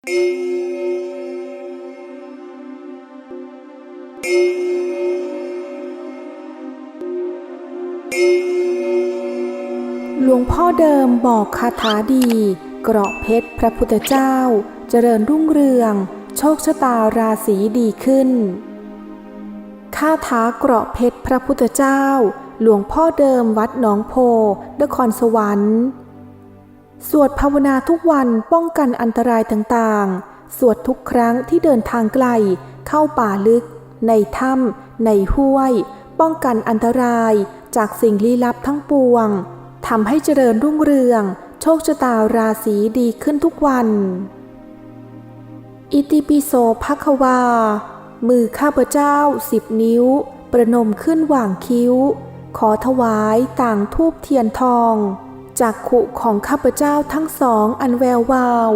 หลวงพ่อเดิมบอกคาถาดี เกราะเพชรพระพุทธเจ้า เจริญรุ่งเรือง โชคชะตาราศีดีขึ้น คาถาเกราะเพชรพระพุทธเจ้า หลวงพ่อเดิมวัดหนองโพนครสวรรค์ สวดภาวนาทุกวันป้องกันอันตรายต่างๆ สวดทุกครั้งที่เดินทางไกล เข้าป่าลึก ในถ้ำในห้วย ป้องกันอันตรายจากสิ่งลี้ลับทั้งปวงทำให้เจริญรุ่งเรือง โชคชะตาราศีดีขึ้นทุกวัน อิติปิโสภควา มือข้าพเจ้าสิบนิ้ว ประนมขึ้นหว่างคิ้ว ขอถวายต่างทูบเทียนทอง จากขุของข้าพเจ้าทั้งสองอันแวววาว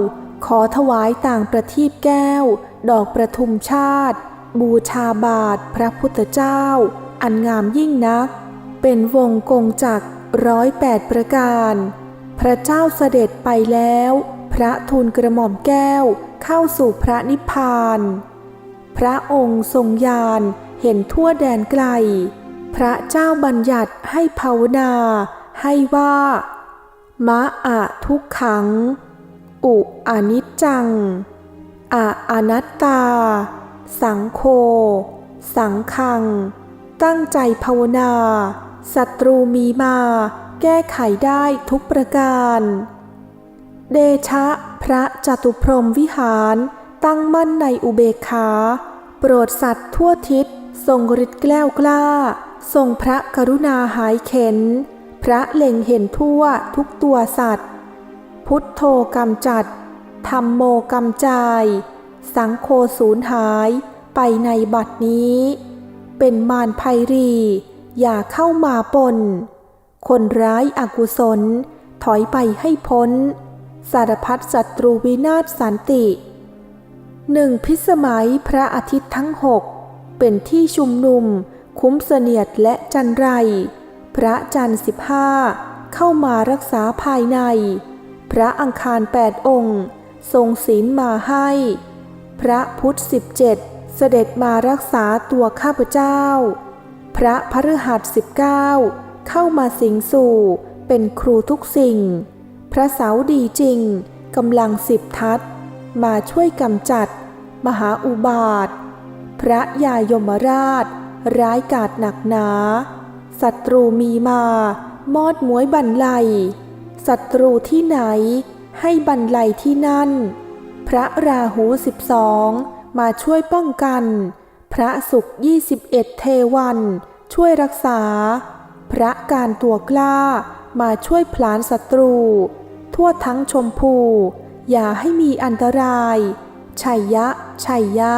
ขอถวายต่างประทีปแก้ว ดอกประทุมชาติ บูชาบาทพระพุทธเจ้า อันงามยิ่งนัก เป็นวงกงจักรร้อยแปดประการ พระเจ้าเสด็จไปแล้ว พระทูลกระหม่อมแก้วเข้าสู่พระนิพพาน พระองค์ทรงญาณเห็นทั่วแดนไกล พระเจ้าบัญญัติให้ภาวนา ให้ว่า มะอะทุกขัง อุอนิจจัง อะอนัตตา สังโฆสังคัง ตั้งใจภาวนาศัตรูมีมา แก้ไขได้ทุกประการ เดชะพระจตุพรมวิหารตั้งมั่นในอุเบกขา โปรดสัตว์ทั่วทิศทรงฤทธิ์แกล้วกล้า ทรงพระกรุณาหายเข็น พระเล็งเห็นทั่วทุกตัวสัตว์ พุทโธกำจัดธรรมโมกำจาย สังโฆสูญหายไปในบัดนี้ เป็นมารภัยรี อย่าเข้ามาปน คนร้ายอากุศล ถอยไปให้พ้น สารพัดศัตรูวินาศสันติหนึ่งพิสมัยพระอาทิตย์ทั้งหกเป็นที่ชุมนุม คุ้มเสนียดและจันไร พระจันทร์สิบห้าเข้ามารักษาภายใน พระอังคารแปดองค์ ทรงศีลมาให้ พระพุทธสิบเจ็ดเสด็จมารักษาตัวข้าพเจ้า พระพฤหัสสิบเก้าเข้ามาสิงสู่เป็นครูทุกสิ่ง พระเสาดีจริงกำลังสิบทัศมาช่วยกำจัด มหาอุบาท พระยายมราช ร้ายกาจหนักหนา ศัตรูมีมา มอดหมวยบันไลศัตรูที่ไหน ให้บันไลที่นั่น พระราหูสิบสองมาช่วยป้องกัน พระศุกร์ยี่สิบเอ็ดเทวัน ช่วยรักษา พระการตัวกล้ามาช่วยผลานศัตรู ทั่วทั้งชมพู อย่าให้มีอันตราย ชัยยะ ชัยยะ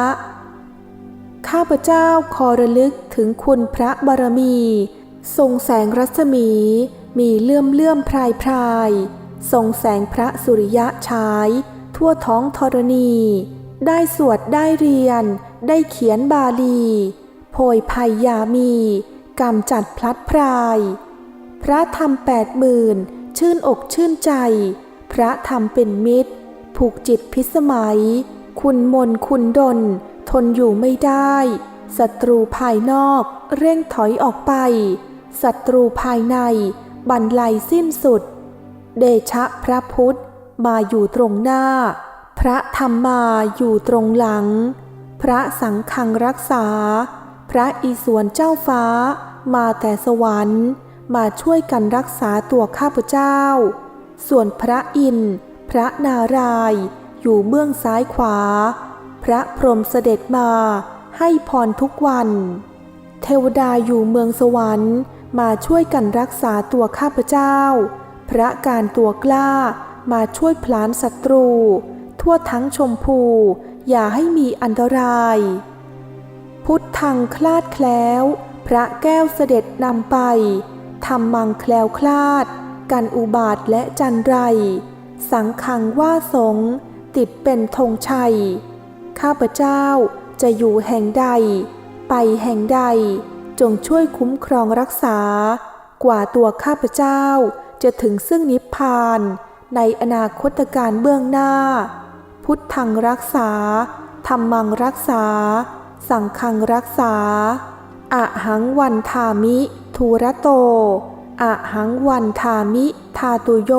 ข้าพเจ้าขอระลึกถึงคุณพระบารมี ทรงแสงรัศมี มีเลื่อมเลื่อมพรายพรายทรงแสงพระสุริยะฉาย ทั่วท้องธรณี ได้สวดได้เรียน ได้เขียนบาลี โพยภัยยามีกำจัดพลัดพราย พระธรรมแปดหมื่นชื่นอกชื่นใจ พระธรรมเป็นมิตร ผูกจิตพิสมัย คุณมนคุณดน ทนอยู่ไม่ได้ศัตรูภายนอกเร่งถอยออกไป ศัตรูภายในบันไลสิ้นสุด เดชะพระพุทธมาอยู่ตรงหน้า พระธรรมมาอยู่ตรงหลัง พระสังฆังรักษา พระอิศวรเจ้าฟ้า มาแต่สวรรค์ มาช่วยกันรักษาตัวข้าพเจ้า ส่วนพระอินทร์พระนารายอยู่เบื้องซ้ายขวา พระพรหมเสด็จมาให้พรทุกวัน เทวดาอยู่เมืองสวรรค์ มาช่วยกันรักษาตัวข้าพเจ้า พระการตัวกล้ามาช่วยพลานศัตรู ทั่วทั้งชมพู อย่าให้มีอันตราย พุทธังคลาดแคล้ว พระแก้วเสด็จนำไปทำมังแคล้วคลาด กันอุบาทและจันไร สังขังว่าสงติดเป็นธงชัย ข้าพเจ้าจะอยู่แห่งใด ไปแห่งใด จงช่วยคุ้มครองรักษา กว่าตัวข้าพเจ้าจะถึงซึ่งนิพพาน ในอนาคตการเบื้องหน้า พุทธังรักษาธรรมังรักษา สังฆังรักษาอะหังวันทามิ ทูระโตอะหังวันทามิ ทาตุโย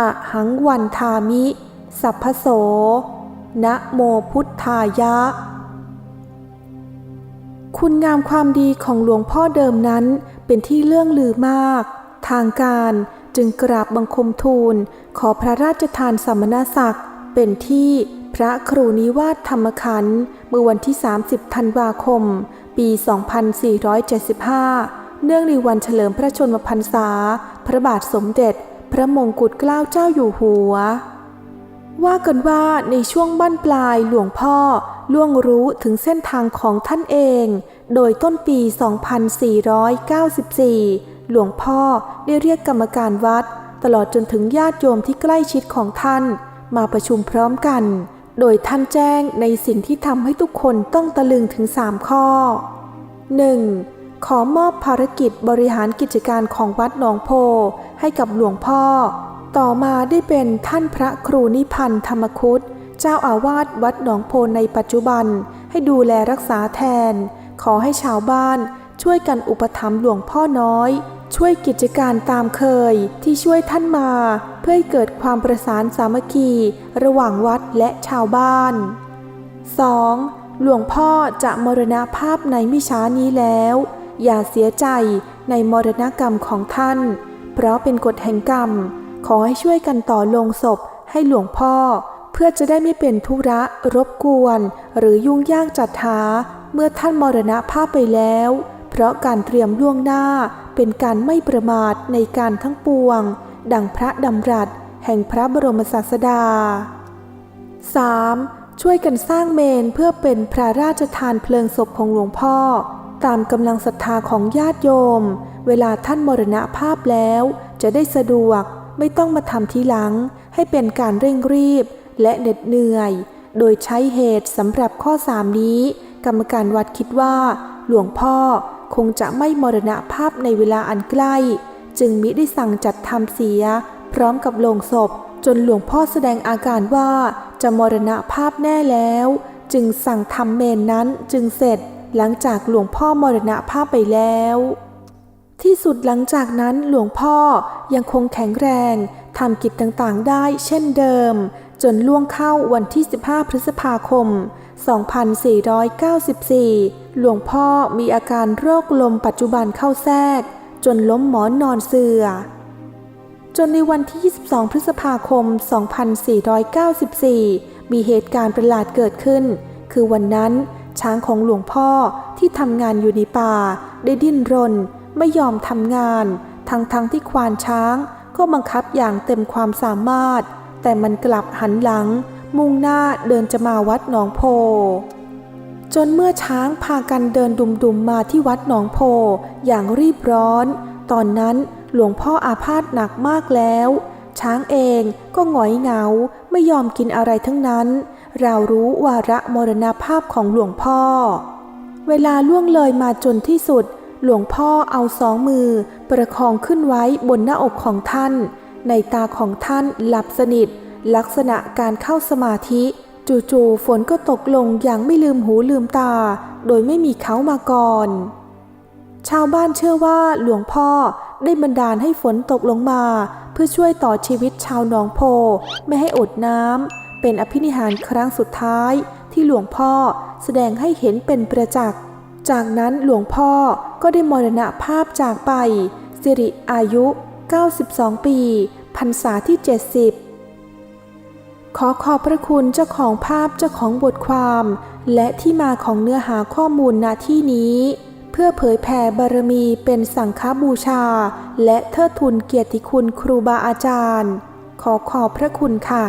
อะหังวันทามิ สัพพโส นะโมพุทธายะ คุณงามความดีของหลวงพ่อเดิมนั้นเป็นที่เลื่องลือมาก ทางการจึงกราบบังคมทูล ขอพระราชทานสัมมนาศักดิ์ เป็นที่พระครูนิวาสธรรมขันธ์เมื่อวันที่ 30 ธันวาคม ปี 2475 เนื่องในวันเฉลิมพระชนมพรรษา พระบาทสมเด็จ พระมงกุฎเกล้าเจ้าอยู่หัว ว่ากันว่าในช่วงบั้นปลายหลวงพ่อ ล่วงรู้ถึงเส้นทางของท่านเอง โดยต้นปี 2494 หลวงพ่อได้เรียกกรรมการวัด ตลอดจนถึงญาติโยมที่ใกล้ชิดของท่าน มาประชุมพร้อมกัน โดยท่านแจ้งในสิ่งที่ทำให้ทุกคนต้องตะลึงถึง 3 ข้อ 1. ขอมอบภารกิจบริหารกิจการของวัดหนองโพให้กับหลวงพ่อ ต่อมาได้เป็นท่านพระครูนิพันธ์ธรรมคุต เจ้าอาวาสวัดหนองโพในปัจจุบันให้ดูแลรักษาแทน ขอให้ชาวบ้านช่วยกันอุปถัมภ์หลวงพ่อน้อย ช่วยกิจการตามเคยที่ช่วยท่านมา เพื่อให้เกิดความประสานสามัคคี ระหว่างวัดและชาวบ้าน 2. หลวงพ่อจะมรณภาพในมิช้านี้แล้ว อย่าเสียใจในมรณกรรมของท่าน เพราะเป็นกฎแห่งกรรม ขอให้ช่วยกันต่อลงศพให้หลวงพ่อ เพื่อจะได้ไม่เป็นธุระรบกวน หรือยุ่งยากจัดหาเมื่อท่านมรณภาพไปแล้ว เพราะการเตรียมล่วงหน้าเป็นการไม่ประมาทในการทั้งปวง ดังพระดำรัส แห่งพระบรมศาสดา 3. ช่วยกันสร้างเมนเพื่อเป็นพระราชทานเพลิงศพของหลวงพ่อ ตามกำลังศรัทธาของญาติโยม เวลาท่านมรณภาพแล้ว จะได้สะดวกไม่ต้องมาทำทีหลัง ให้เป็นการเร่งรีบ และเหน็ดเหนื่อย โดยใช้เหตุสำหรับข้อ3นี้ กรรมการวัดคิดว่า หลวงพ่อคงจะไม่มรณภาพในเวลาอันใกล้ จึงมิได้สั่งจัดทำเสีย พร้อมกับโลงศพ จนหลวงพ่อแสดงอาการว่าจะมรณภาพแน่แล้ว จึงสั่งทำเมนนั้นจึงเสร็จหลังจากหลวงพ่อมรณภาพไปแล้ว ที่สุดหลังจากนั้นหลวงพ่อยังคงแข็งแรงทำกิจต่างๆ ได้เช่นเดิม จนล่วงเข้าวันที่ 15 พฤษภาคม 2494 หลวงพ่อมีอาการโรคลมปัจจุบันเข้าแทรก จนล้มหมอนนอนเสือจนในวันที่ 22 พฤษภาคม 2494 มีเหตุการณ์ประหลาดเกิดขึ้น คือวันนั้นช้างของหลวงพ่อที่ทำงานอยู่ในป่า ได้ดิ้นรน ไม่ยอมทำงาน ทั้งๆทที่ควานช้างก็บังคับอย่างเต็มความสามารถ แต่มันกลับหันหลัง มุ่งหน้าเดินจะมาวัดหนองโพ จนเมื่อช้างพากันเดินดุมๆมาที่วัดหนองโพอย่างรีบร้อน ตอนนั้นหลวงพ่ออาพาธหนักมากแล้ว ช้างเองก็หงอยเหงาไม่ยอมกินอะไรทั้งนั้น เรารู้วาระมรณภาพของหลวงพ่อ เวลาล่วงเลยมาจนที่สุด หลวงพ่อเอาสองมือ ประคองขึ้นไว้บนหน้าอกของท่าน ในตาของท่านหลับสนิท ลักษณะการเข้าสมาธิ จู่ๆฝนก็ตกลงอย่างไม่ลืมหูลืมตา โดยไม่มีเขามาก่อน ชาวบ้านเชื่อว่าหลวงพ่อได้บันดาลให้ฝนตกลงมา เพื่อช่วยต่อชีวิตชาวหนองโพ ไม่ให้อดน้ำเป็นอภินิหารครั้งสุดท้าย ที่หลวงพ่อแสดงให้เห็นเป็นประจักษ์จากนั้นหลวงพ่อก็ได้มรณภาพจากไป สิริอายุ 92 ปีพรรษาที่ 70 ขอขอบพระคุณเจ้าของภาพเจ้าของบทความ และที่มาของเนื้อหาข้อมูลณที่นี้ เพื่อเผยแผ่บารมีเป็นสังฆบูชา และเทิดทุนเกียรติคุณครูบาอาจารย์ ขอขอบพระคุณค่ะ